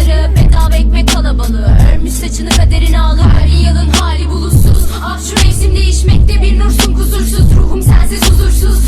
insanları Bedava ekmek kalabalığı. Örmüş saçını kaderin ağlı Her yılın hali bulutsuz. Ah şu mevsim değişmekte bir nursun kusursuz. Ruhum sensiz huzursuz.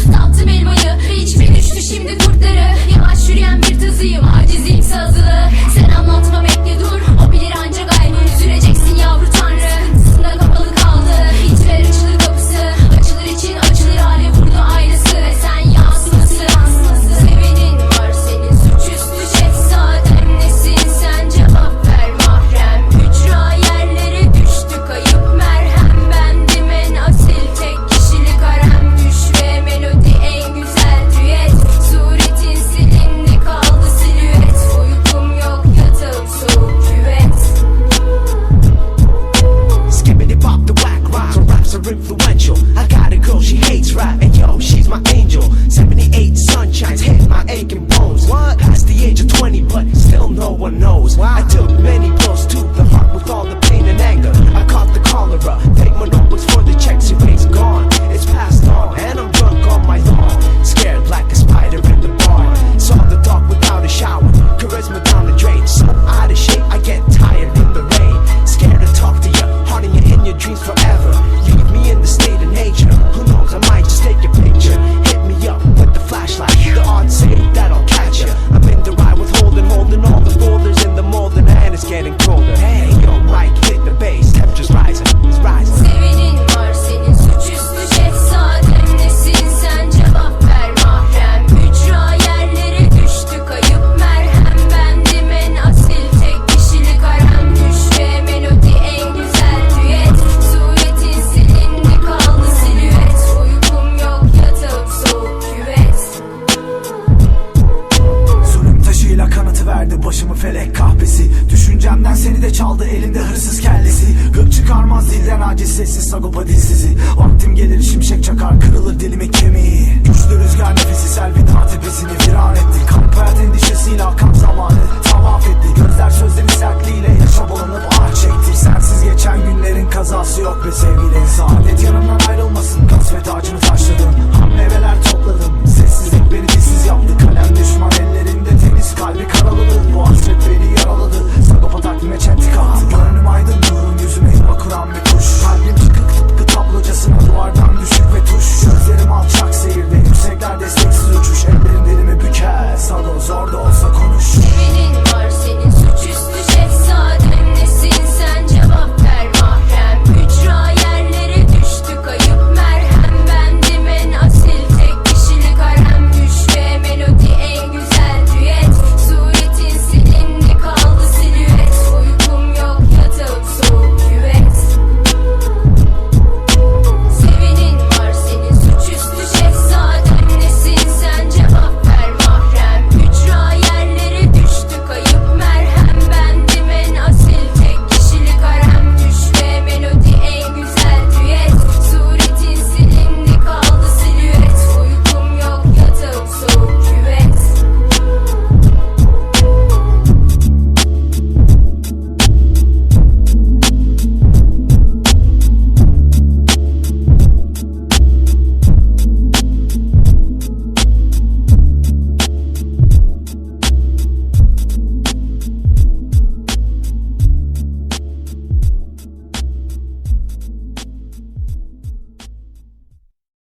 Aldı elinde hırsız kellesi. Gök çıkarmaz dilden aciz sessiz sagopa dilsizi Vaktim gelir şimşek çakar kırılır dilime kemiği. Güçlü rüzgar nefesi sel bir dağ tepesini